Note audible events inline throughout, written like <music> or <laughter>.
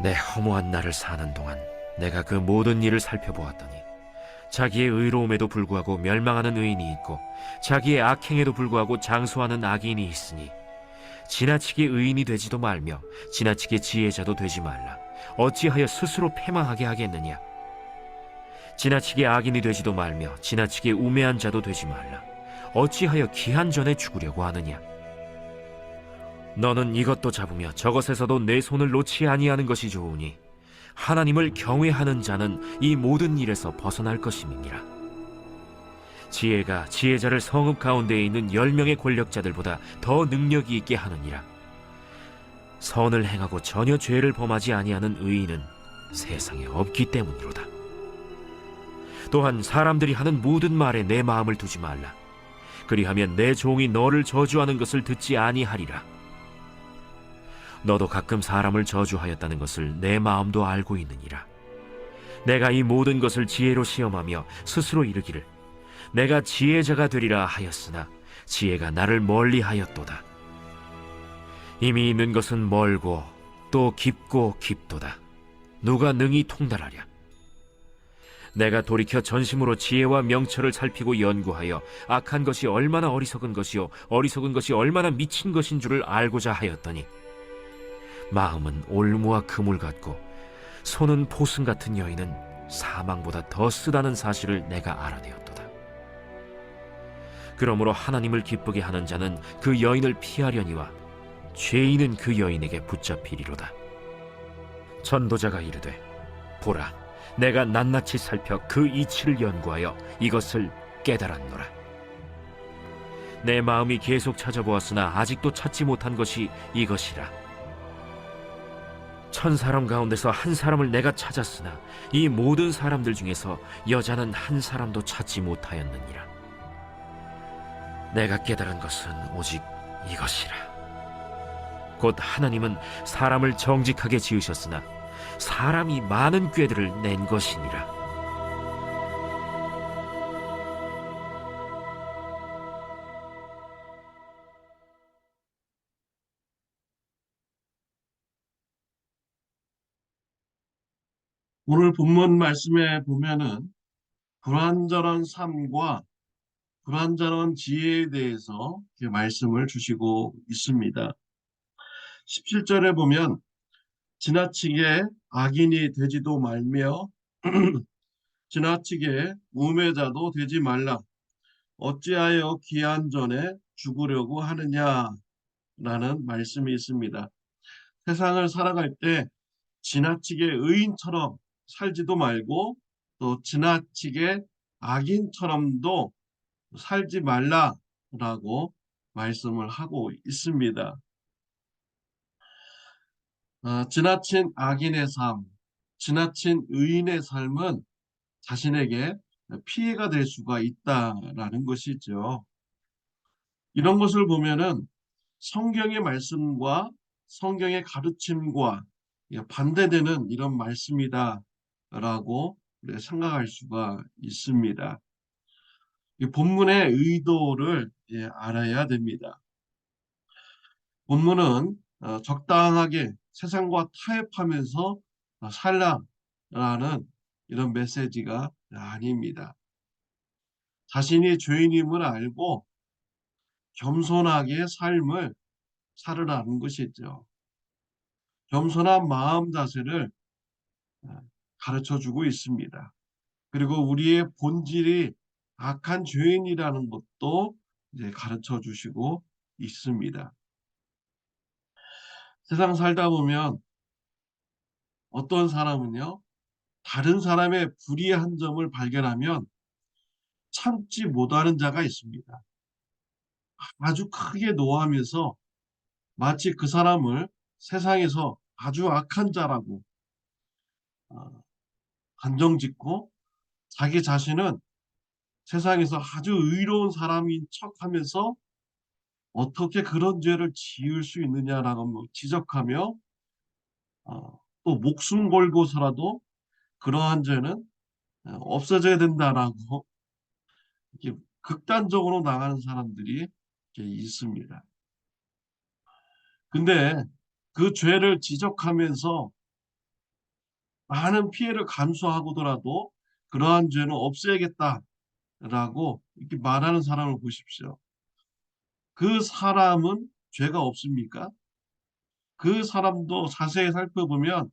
내 허무한 날을 사는 동안 내가 그 모든 일을 살펴보았더니 자기의 의로움에도 불구하고 멸망하는 의인이 있고 자기의 악행에도 불구하고 장수하는 악인이 있으니 지나치게 의인이 되지도 말며 지나치게 지혜자도 되지 말라. 어찌하여 스스로 패망하게 하겠느냐? 지나치게 악인이 되지도 말며 지나치게 우매한 자도 되지 말라. 어찌하여 기한 전에 죽으려고 하느냐 너는 이것도 잡으며 저것에서도 내 손을 놓지 아니하는 것이 좋으니 하나님을 경외하는 자는 이 모든 일에서 벗어날 것임이니라. 지혜가 지혜자를 성읍 가운데에 있는 열 명의 권력자들보다 더 능력이 있게 하느니라. 선을 행하고 전혀 죄를 범하지 아니하는 의인은 세상에 없기 때문이로다. 또한 사람들이 하는 모든 말에 내 마음을 두지 말라. 그리하면 내 종이 너를 저주하는 것을 듣지 아니하리라. 너도 가끔 사람을 저주하였다는 것을 내 마음도 알고 있느니라. 내가 이 모든 것을 지혜로 시험하며 스스로 이르기를 내가 지혜자가 되리라 하였으나 지혜가 나를 멀리하였도다. 이미 있는 것은 멀고 또 깊고 깊도다. 누가 능히 통달하랴? 내가 돌이켜 전심으로 지혜와 명철을 살피고 연구하여 악한 것이 얼마나 어리석은 것이요 어리석은 것이 얼마나 미친 것인 줄을 알고자 하였더니 마음은 올무와 그물 같고 손은 포승 같은 여인은 사망보다 더 쓰다는 사실을 내가 알아내었도다. 그러므로 하나님을 기쁘게 하는 자는 그 여인을 피하려니와 죄인은 그 여인에게 붙잡히리로다. 전도자가 이르되 보라 내가 낱낱이 살펴 그 이치를 연구하여 이것을 깨달았노라. 내 마음이 계속 찾아보았으나 아직도 찾지 못한 것이 이것이라. 천 사람 가운데서 한 사람을 내가 찾았으나 이 모든 사람들 중에서 여자는 한 사람도 찾지 못하였느니라. 내가 깨달은 것은 오직 이것이라. 곧 하나님은 사람을 정직하게 지으셨으나 사람이 많은 꾀들을 낸 것이니라. 오늘 본문 말씀에 보면은 불완전한 삶과 불완전한 지혜에 대해서 말씀을 주시고 있습니다. 17절에 보면 지나치게 악인이 되지도 말며 <clears throat> 지나치게 우매자도 되지 말라. 어찌하여 기한 전에 죽으려고 하느냐라는 말씀이 있습니다. 세상을 살아갈 때 지나치게 의인처럼 살지도 말고 또 지나치게 악인처럼도 살지 말라라고 말씀을 하고 있습니다. 아, 지나친 악인의 삶, 지나친 의인의 삶은 자신에게 피해가 될 수가 있다라는 것이죠. 이런 것을 보면은 성경의 말씀과 성경의 가르침과 반대되는 이런 말씀이다 라고 생각할 수가 있습니다. 이 본문의 의도를 예, 알아야 됩니다. 본문은 어, 적당하게 세상과 타협하면서 살라라는 이런 메시지가 아닙니다. 자신이 죄인임을 알고 겸손하게 삶을 살으라는 것이죠. 겸손한 마음 자세를 가르쳐 주고 있습니다. 그리고 우리의 본질이 악한 죄인이라는 것도 이제 가르쳐 주시고 있습니다. 세상 살다 보면 어떤 사람은요, 다른 사람의 불의한 점을 발견하면 참지 못하는 자가 있습니다. 아주 크게 노하면서 마치 그 사람을 세상에서 아주 악한 자라고 어, 단정짓고 자기 자신은 세상에서 아주 의로운 사람인 척하면서 어떻게 그런 죄를 지을 수 있느냐라고 뭐 지적하며 어, 또 목숨 걸고서라도 그러한 죄는 어, 없어져야 된다라고 이렇게 극단적으로 나가는 사람들이 있습니다. 근데 그 죄를 지적하면서 많은 피해를 감수하고더라도 그러한 죄는 없애야겠다라고 이렇게 말하는 사람을 보십시오. 그 사람은 죄가 없습니까? 그 사람도 자세히 살펴보면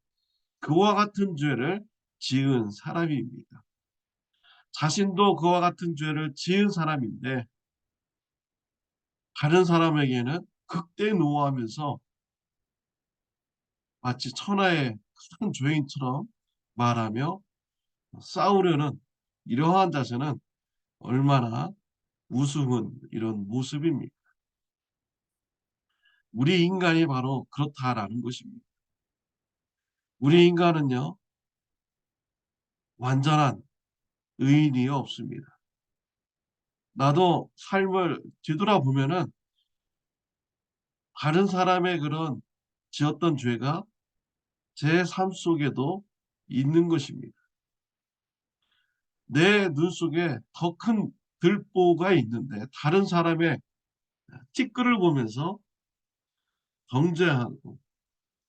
그와 같은 죄를 지은 사람입니다. 자신도 그와 같은 죄를 지은 사람인데 다른 사람에게는 극대노하면서 마치 천하의 큰 죄인처럼 말하며 싸우려는 이러한 자세는 얼마나 우스운 이런 모습입니까? 우리 인간이 바로 그렇다라는 것입니다. 우리 인간은요, 완전한 의인이 없습니다. 나도 삶을 뒤돌아보면은 다른 사람의 그런 지었던 죄가 제 삶 속에도 있는 것입니다. 내 눈 속에 더 큰 들보가 있는데 다른 사람의 티끌을 보면서 정죄하고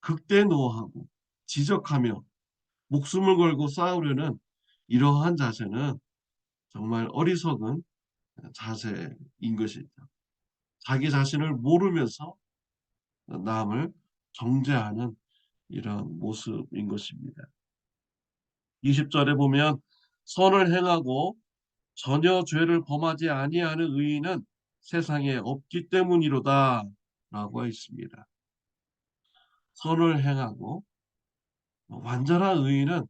극대노하고 지적하며 목숨을 걸고 싸우려는 이러한 자세는 정말 어리석은 자세인 것이죠. 자기 자신을 모르면서 남을 정죄하는 이런 모습인 것입니다. 20절에 보면 선을 행하고 전혀 죄를 범하지 아니하는 의인은 세상에 없기 때문이로다 라고 있습니다. 선을 행하고 완전한 의인은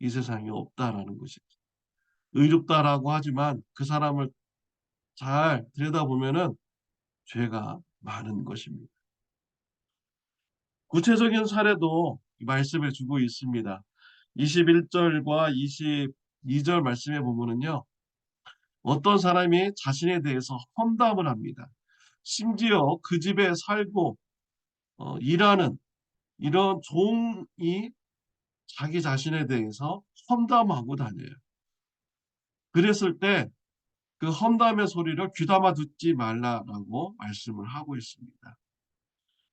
이 세상에 없다라는 것이죠. 의롭다라고 하지만 그 사람을 잘 들여다보면 은 죄가 많은 것입니다. 구체적인 사례도 말씀해 주고 있습니다. 21절과 22절 말씀에 보면은요. 어떤 사람이 자신에 대해서 험담을 합니다. 심지어 그 집에 살고 어, 일하는 이런 종이 자기 자신에 대해서 험담하고 다녀요. 그랬을 때 그 험담의 소리를 귀담아 듣지 말라라고 말씀을 하고 있습니다.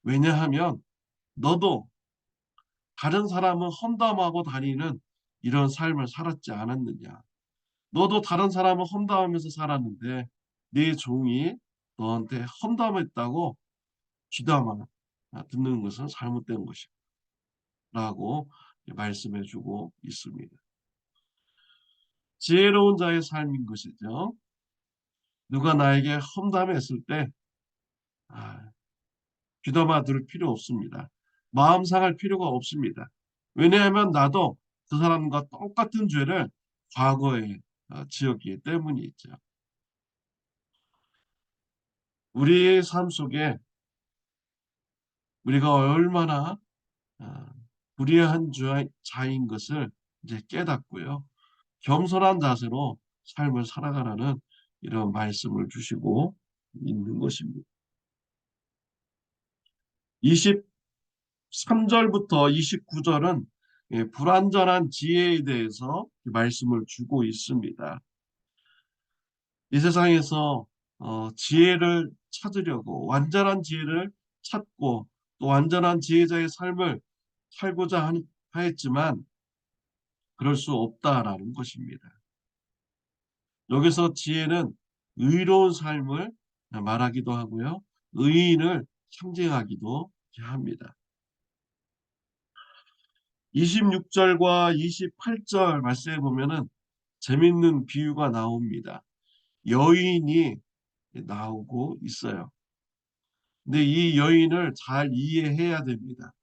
왜냐하면 너도 다른 사람은 험담하고 다니는 이런 삶을 살았지 않았느냐. 너도 다른 사람은 험담하면서 살았는데 네 종이 너한테 험담했다고 귀담아 듣는 것은 잘못된 것이다. 라고 말씀해 주고 있습니다. 지혜로운 자의 삶인 것이죠. 누가 나에게 험담했을 때 아, 귀담아 들을 필요 없습니다. 마음 상할 필요가 없습니다. 왜냐하면 나도 그 사람과 똑같은 죄를 과거에 어, 지었기 때문이죠. 우리의 삶 속에 우리가 얼마나 어, 불의한 자인 것을 이제 깨닫고요. 겸손한 자세로 삶을 살아가라는 이런 말씀을 주시고 있는 것입니다. 23절부터 29절은 예, 불완전한 지혜에 대해서 말씀을 주고 있습니다. 이 세상에서 어, 지혜를 찾으려고 완전한 지혜를 찾고 또 완전한 지혜자의 삶을 살고자 하였지만 그럴 수 없다라는 것입니다. 여기서 지혜는 의로운 삶을 말하기도 하고요. 의인을 상징하기도 합니다. 26절과 28절 말씀해 보면은 재밌는 비유가 나옵니다. 여인이 나오고 있어요. 근데 이 여인을 잘 이해해야 됩니다.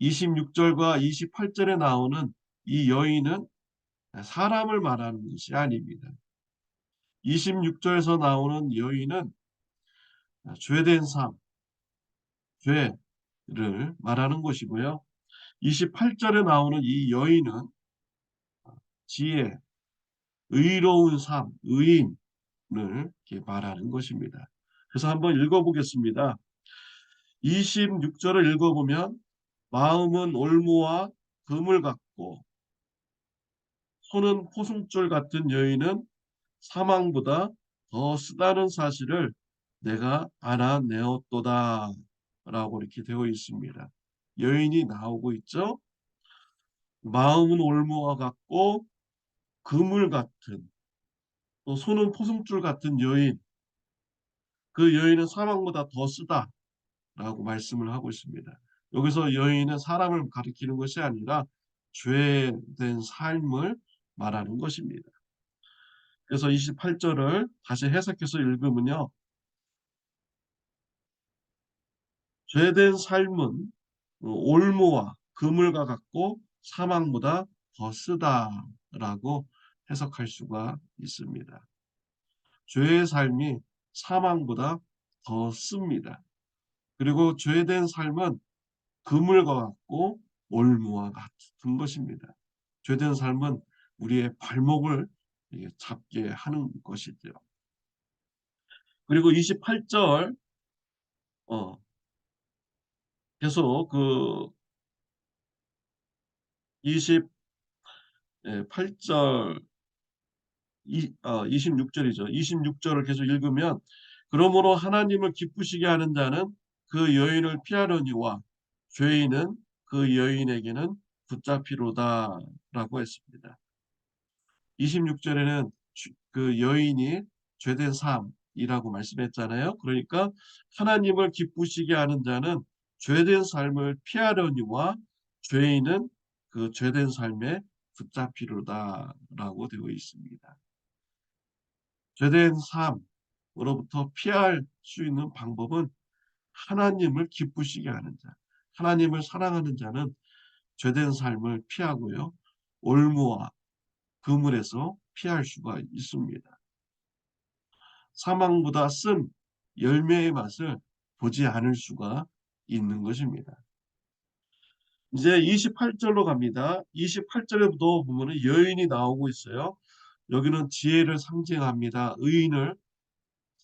26절과 28절에 나오는 이 여인은 사람을 말하는 것이 아닙니다. 26절에서 나오는 여인은 죄된 삶, 죄를 말하는 것이고요. 28절에 나오는 이 여인은 지혜, 의로운 삶, 의인을 말하는 것입니다. 그래서 한번 읽어보겠습니다. 26절을 읽어보면 마음은 올무와 금을 갖고 손은 포승줄 같은 여인은 사망보다 더 쓰다는 사실을 내가 알아내었도다 라고 이렇게 되어 있습니다. 여인이 나오고 있죠. 마음은 올무와 같고 그물 같은 또 손은 포승줄 같은 여인 그 여인은 사망보다 더 쓰다 라고 말씀을 하고 있습니다. 여기서 여인은 사람을 가리키는 것이 아니라 죄된 삶을 말하는 것입니다. 그래서 28절을 다시 해석해서 읽으면요. 죄된 삶은 올무와 그물과 같고 사망보다 더 쓰다라고 해석할 수가 있습니다. 죄의 삶이 사망보다 더 씁니다. 그리고 죄된 삶은 그물과 같고 올무와 같은 것입니다. 죄된 삶은 우리의 발목을 잡게 하는 것이죠. 그리고 28절 어, 계속 그 28절 이, 어, 26절이죠. 26절을 계속 읽으면 그러므로 하나님을 기쁘시게 하는 자는 그 여인을 피하려니와 죄인은 그 여인에게는 붙잡히로다 라고 했습니다. 26절에는 그 여인이 죄된 삶이라고 말씀했잖아요. 그러니까 하나님을 기쁘시게 하는 자는 죄된 삶을 피하려니와 죄인은 그 죄된 삶에 붙잡히로다라고 되어 있습니다. 죄된 삶으로부터 피할 수 있는 방법은 하나님을 기쁘시게 하는 자, 하나님을 사랑하는 자는 죄된 삶을 피하고요. 올무와 그물에서 피할 수가 있습니다. 사망보다 쓴 열매의 맛을 보지 않을 수가 있는 것입니다. 이제 28절로 갑니다. 28절에도 보면 여인이 나오고 있어요. 여기는 지혜를 상징합니다. 의인을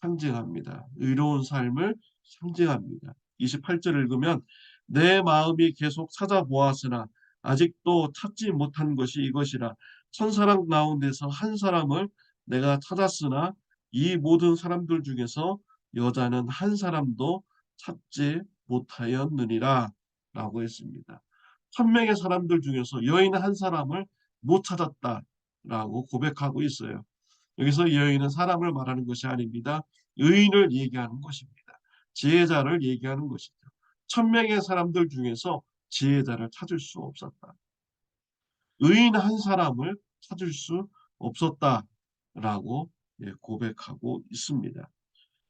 상징합니다. 의로운 삶을 상징합니다. 28절 읽으면 내 마음이 계속 찾아보았으나 아직도 찾지 못한 것이 이것이라 천사랑 가운데서 한 사람을 내가 찾았으나 이 모든 사람들 중에서 여자는 한 사람도 찾지 못하였느니라 라고 했습니다. 천 명의 사람들 중에서 여인 한 사람을 못 찾았다 라고 고백하고 있어요. 여기서 여인은 사람을 말하는 것이 아닙니다. 의인을 얘기하는 것입니다. 지혜자를 얘기하는 것이죠. 천 명의 사람들 중에서 지혜자를 찾을 수 없었다. 의인 한 사람을 찾을 수 없었다라고 예, 고백하고 있습니다.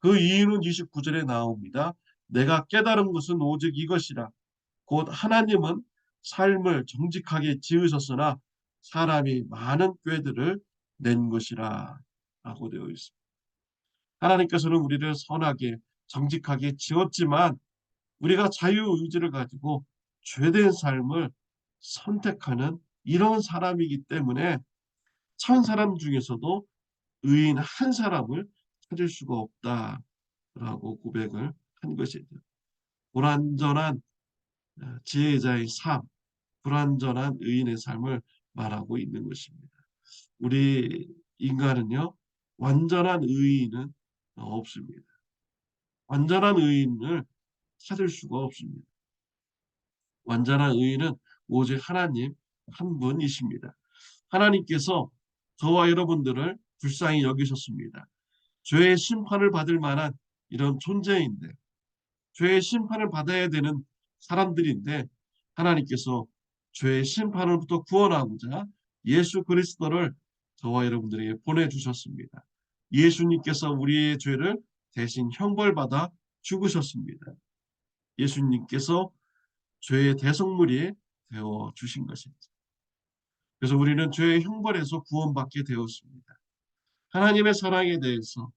그 이유는 29절에 나옵니다. 내가 깨달은 것은 오직 이것이라. 곧 하나님은 삶을 정직하게 지으셨으나 사람이 많은 꾀들을 낸 것이라 라고 되어 있습니다. 하나님께서는 우리를 선하게 정직하게 지었지만 우리가 자유의지를 가지고 죄된 삶을 선택하는 이런 사람이기 때문에 천 사람 중에서도 의인 한 사람을 찾을 수가 없다라고 고백을 한 것이죠. 불완전한 어, 지혜자의 삶, 불완전한 의인의 삶을 말하고 있는 것입니다. 우리 인간은요, 완전한 의인은 없습니다. 완전한 의인을 찾을 수가 없습니다. 완전한 의인은 오직 하나님 한 분이십니다. 하나님께서 저와 여러분들을 불쌍히 여기셨습니다. 죄의 심판을 받을 만한 이런 존재인데 죄의 심판을 받아야 되는 사람들인데 하나님께서 죄의 심판으로부터 구원하고자 예수 그리스도를 저와 여러분들에게 보내주셨습니다. 예수님께서 우리의 죄를 대신 형벌받아 죽으셨습니다. 예수님께서 죄의 대성물이 되어 주신 것입니다. 그래서 우리는 죄의 형벌에서 구원받게 되었습니다. 하나님의 사랑에 대해서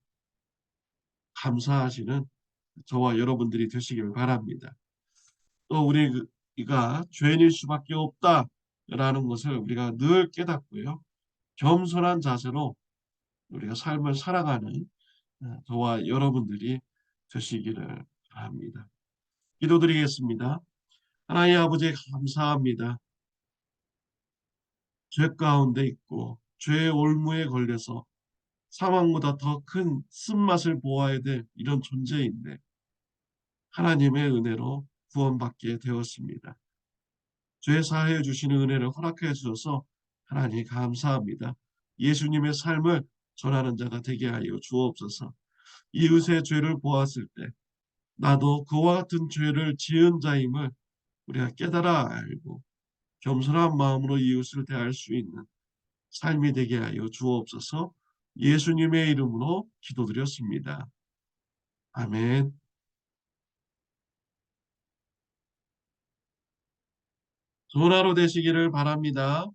감사하시는 저와 여러분들이 되시길 바랍니다. 또 우리가 죄인일 수밖에 없다라는 것을 우리가 늘 깨닫고요. 겸손한 자세로 우리가 삶을 살아가는 어, 저와 여러분들이 되시기를 바랍니다. 기도드리겠습니다. 하나님 아버지 감사합니다. 죄 가운데 있고 죄의 올무에 걸려서 사망보다 더 큰 쓴맛을 보아야 될 이런 존재인데 하나님의 은혜로 구원받게 되었습니다. 죄 사하여 주시는 은혜를 허락해 주셔서 하나님 감사합니다. 예수님의 삶을 전하는 자가 되게 하여 주옵소서. 이웃의 죄를 보았을 때 나도 그와 같은 죄를 지은 자임을 우리가 깨달아 알고 겸손한 마음으로 이웃을 대할 수 있는 삶이 되게 하여 주옵소서. 예수님의 이름으로 기도드렸습니다. 아멘. 하루 되시기를 바랍니다.